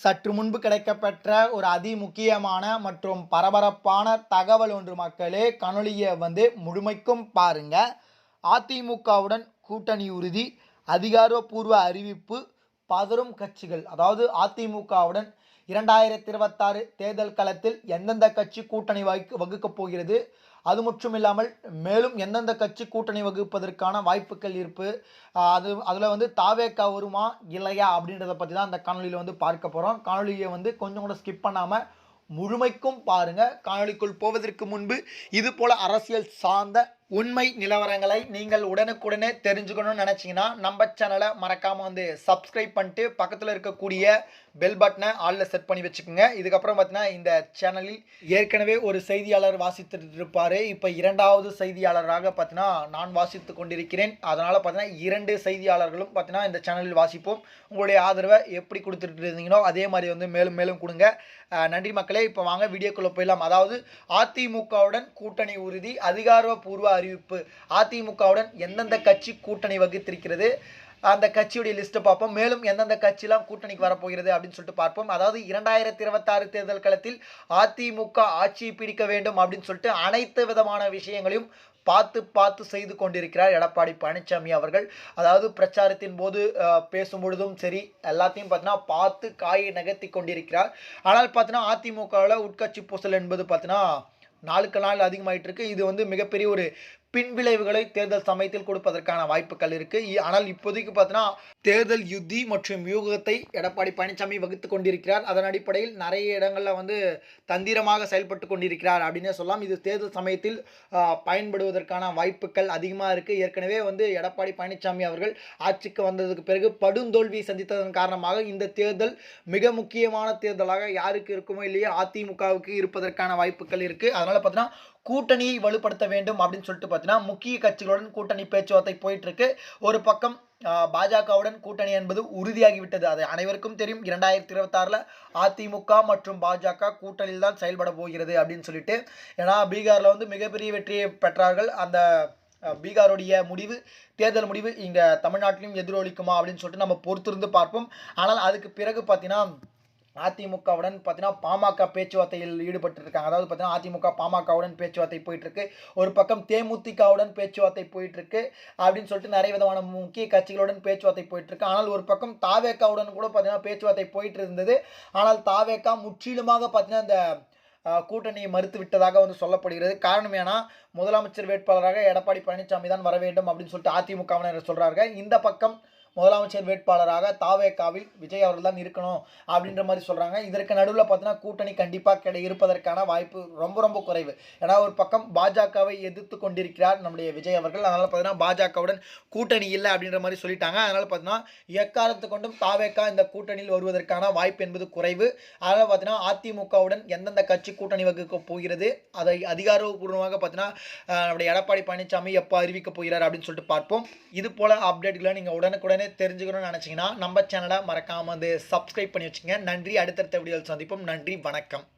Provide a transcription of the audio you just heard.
சற்று முன்பு கிடைக்கப்பெற்ற ஒரு அதி முக்கியமான மற்றும் பரபரப்பான தகவல் ஒன்று மக்களே காணொளியை வந்து முழுமைக்கும் பாருங்க. அதிமுகவுடன் கூட்டணி உறுதி அதிகாரப்பூர்வ அறிவிப்பு பதறும் கட்சிகள் அதாவது அதிமுகவுடன் இரண்டாயிரத்தி இருபத்தாறு தேர்தல் களத்தில் எந்தெந்த கட்சி கூட்டணி வகு வகுக்கப் போகிறது? அது மட்டும் இல்லாமல் மேலும் எந்தெந்த கட்சி கூட்டணி வகுப்பதற்கான வாய்ப்புகள் இருப்பு? அது அதில் வந்து தாவேக்கா வருமா இல்லையா அப்படின்றத பற்றி தான் அந்த காணொலியில் வந்து பார்க்க போகிறோம் காணொலியை வந்து கொஞ்சம் கூட ஸ்கிப் பண்ணாமல் முழுமைக்கும் பாருங்க. காணொளிக்குள் போவதற்கு முன்பு இது போல் அரசியல் சார்ந்த உண்மை நிலவரங்களை நீங்கள் உடனுக்குடனே தெரிஞ்சுக்கணும்னு நினச்சிங்கன்னா நம்ம சேனலை மறக்காமல் வந்து சப்ஸ்கிரைப் பண்ணிட்டு பக்கத்தில் இருக்கக்கூடிய பெல் பட்டனை ஆளில் செட் பண்ணி வச்சுக்கோங்க. இதுக்கப்புறம் பார்த்தீங்கன்னா இந்த சேனலில் ஏற்கனவே ஒரு செய்தியாளர் வாசித்துட்டு இருப்பார் இப்போ இரண்டாவது செய்தியாளராக பார்த்தீங்கன்னா நான் வாசித்து கொண்டிருக்கிறேன். அதனால் பார்த்தீங்கன்னா இரண்டு செய்தியாளர்களும் பார்த்தீங்கன்னா இந்த சேனலில் வாசிப்போம். உங்களுடைய ஆதரவை எப்படி கொடுத்துட்டு இருந்தீங்களோ அதே மாதிரி வந்து மேலும் மேலும் கொடுங்க. நன்றி மக்களே. இப்போ வாங்க வீடியோக்குள்ளே போயிடலாம். அதாவது அதிமுகவுடன் கூட்டணி உறுதி அதிகாரப்பூர்வ அறிவிப்பு. அதிமுகவுடன் எந்தெந்த கட்சி கூட்டணி வகுத்திருக்கிறது? அந்த கட்சியுடைய லிஸ்ட்டை பார்ப்போம். மேலும் எந்தெந்த கட்சிலாம் கூட்டணிக்கு வரப்போகிறது அப்படின்னு சொல்லிட்டு பார்ப்போம். அதாவது இரண்டாயிரத்தி இருபத்தாறு தேர்தல் களத்தில் அதிமுக ஆட்சி பிடிக்க வேண்டும் அப்படின்னு சொல்லிட்டு அனைத்து விதமான விஷயங்களையும் பார்த்து பார்த்து செய்து கொண்டிருக்கிறார் எடப்பாடி பழனிசாமி அவர்கள். அதாவது பிரச்சாரத்தின் போது பேசும் பொழுதும் சரி எல்லாத்தையும் பார்த்தீங்கன்னா பார்த்து காயை நகர்த்தி கொண்டிருக்கிறார். ஆனால் பார்த்தீங்கன்னா அதிமுகவில் உட்கட்சி பூசல் என்பது பார்த்தீங்கன்னா நாளுக்கு நாள் அதிகமாயிட்டு இருக்கு. இது வந்து மிகப்பெரிய ஒரு பின்விளைவுகளை தேர்தல் சமயத்தில் கொடுப்பதற்கான வாய்ப்புகள் இருக்கு. ஆனால் இப்போதைக்கு பார்த்தீங்கன்னா தேர்தல் யுத்தி மற்றும் வியூகத்தை எடப்பாடி பழனிசாமி வகுத்து கொண்டிருக்கிறார். அதன் அடிப்படையில் நிறைய இடங்களில் வந்து தந்திரமாக செயல்பட்டு கொண்டிருக்கிறார் அப்படின்னே சொல்லலாம். இது தேர்தல் சமயத்தில் பயன்படுவதற்கான வாய்ப்புகள் அதிகமாக இருக்குது ஏற்கனவே வந்து எடப்பாடி பழனிசாமி அவர்கள் ஆட்சிக்கு வந்ததுக்கு பிறகு படுந்தோல்வியை சந்தித்ததன் காரணமாக இந்த தேர்தல் மிக முக்கியமான தேர்தலாக யாருக்கு இருக்குமோ இல்லையோ அதிமுகவுக்கு இருப்பதற்கான வாய்ப்புகள் இருக்குது அதனால் பார்த்தீங்கன்னா கூட்டணியை வலுப்படுத்த வேண்டும் அப்படின்னு சொல்லிட்டு பார்த்தீங்கன்னா முக்கிய கட்சிகளுடன் கூட்டணி பேச்சுவார்த்தை போயிட்டு இருக்கு ஒரு பக்கம் பாஜகவுடன் கூட்டணி என்பது உறுதியாகிவிட்டது. அது அனைவருக்கும் தெரியும். இரண்டாயிரத்தி இருபத்தாறில் அதிமுக மற்றும் பாஜக கூட்டணியில் தான் செயல்பட போகிறது அப்படின்னு சொல்லிட்டு ஏன்னா பீகாரில் வந்து மிகப்பெரிய வெற்றியை பெற்றார்கள். அந்த பீகாருடைய முடிவு தேர்தல் முடிவு இங்கே தமிழ்நாட்டிலும் எதிரொலிக்குமா அப்படின்னு சொல்லிட்டு நம்ம பொறுத்திருந்து பார்ப்போம். ஆனால் அதுக்கு பிறகு பார்த்தீங்கன்னா அதிமுகவுடன் பார்த்தீங்கன்னா பாமக பேச்சுவார்த்தையில் ஈடுபட்டு இருக்காங்க அதாவது பார்த்தீங்கன்னா அதிமுக பாமகவுடன் பேச்சுவார்த்தை போயிட்டு இருக்கு ஒரு பக்கம் தேமுதிகவுடன் பேச்சுவார்த்தை போயிட்டு இருக்கு அப்படின்னு சொல்லிட்டு நிறைய விதமான முக்கிய கட்சிகளுடன் பேச்சுவார்த்தை போயிட்டு இருக்கு ஆனால் ஒரு பக்கம் தாவேக்காவுடன் கூட பார்த்தீங்கன்னா பேச்சுவார்த்தை போயிட்டு இருந்தது ஆனால் தாவேக்கா முற்றிலுமாக பார்த்தீங்கன்னா இந்த கூட்டணியை மறுத்து விட்டதாக வந்து சொல்லப்படுகிறது. காரணம் ஏன்னா முதலமைச்சர் வேட்பாளராக எடப்பாடி பழனிசாமி தான் வர வேண்டும் அப்படின்னு சொல்லிட்டு அதிமுகவினர் சொல்றாங்க இந்த பக்கம் முதலமைச்சர் வேட்பாளராக தாவேக்காவில் விஜய் அவர்கள் தான் இருக்கணும் அப்படின்ற மாதிரி சொல்கிறாங்க இதற்கு நடுவில் பார்த்தீங்கன்னா கூட்டணி கண்டிப்பாக கிடை இருப்பதற்கான வாய்ப்பு ரொம்ப ரொம்ப குறைவு. ஏன்னா ஒரு பக்கம் பாஜகவை எதிர்த்து கொண்டிருக்கிறார் நம்முடைய விஜய் அவர்கள். அதனால் பார்த்தீங்கன்னா பாஜகவுடன் கூட்டணி இல்லை அப்படின்ற மாதிரி சொல்லிட்டாங்க. அதனால் பார்த்தீங்கன்னா எக்காலத்து கொண்டும் தாவேக்கா இந்த கூட்டணியில் வருவதற்கான வாய்ப்பு என்பது குறைவு. அதனால் பார்த்தீங்கன்னா அதிமுகவுடன் எந்தெந்த கட்சி கூட்டணி வகுக்க போகிறது அதை அதிகாரப்பூர்வமாக பார்த்தீங்கன்னா நம்முடைய எடப்பாடி பழனிசாமி எப்போ அறிவிக்க போகிறார் அப்படின்னு சொல்லிட்டு பார்ப்போம். இது போல அப்டேட்களை நீங்கள் உடனுக்குடன் தெரிஞ்சுக்கணும்னு நினச்சிங்கன்னா நம்ம சேனலை மறக்காமல் வந்து சப்ஸ்கிரைப் பண்ணி வச்சுங்க நன்றி. அடுத்தடுத்த வீடியோவில் சந்திப்போம். நன்றி. வணக்கம்.